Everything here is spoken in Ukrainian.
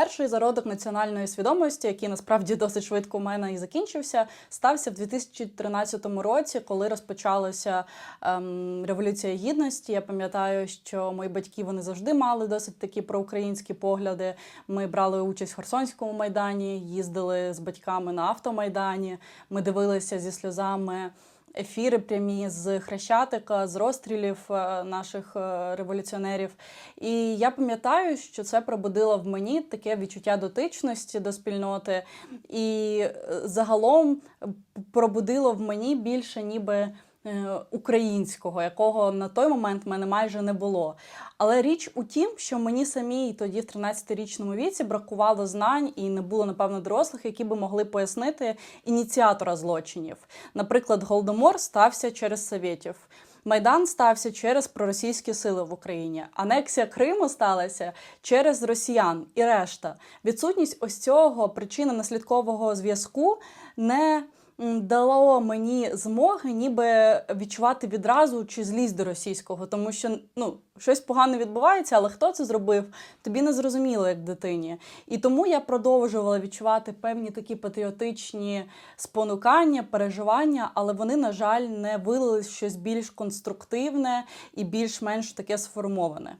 Перший зародок національної свідомості, який насправді досить швидко у мене і закінчився, стався в 2013 році, коли розпочалася ем, революція гідності. Я пам'ятаю, що мої батьки вони завжди мали досить такі проукраїнські погляди. Ми брали участь в Херсонському майдані, їздили з батьками на автомайдані. Ми дивилися зі сльозами. Ефіри прямі з Хрещатика, з розстрілів е, наших е, революціонерів. І я пам'ятаю, що це пробудило в мені таке відчуття дотичності до спільноти, і е, загалом пробудило в мені більше ніби. Е, Українського, якого на той момент в мене майже не було. Але річ у тім, що мені самій тоді в 13-річному віці бракувало знань і не було, напевно, дорослих, які би могли пояснити ініціатора злочинів. Наприклад, Голодомор стався через совєтів. Майдан стався через проросійські сили в Україні. Анексія Криму сталася через росіян і решта. Відсутність ось цього причинно-наслідкового зв'язку не дало мені змоги ніби відчувати відразу чи злість до російського, тому що ну щось погано відбувається, але хто це зробив, тобі не зрозуміло як дитині. І тому я продовжувала відчувати певні такі патріотичні спонукання, переживання, але вони, на жаль, не вилились щось більш конструктивне і більш-менш таке сформоване.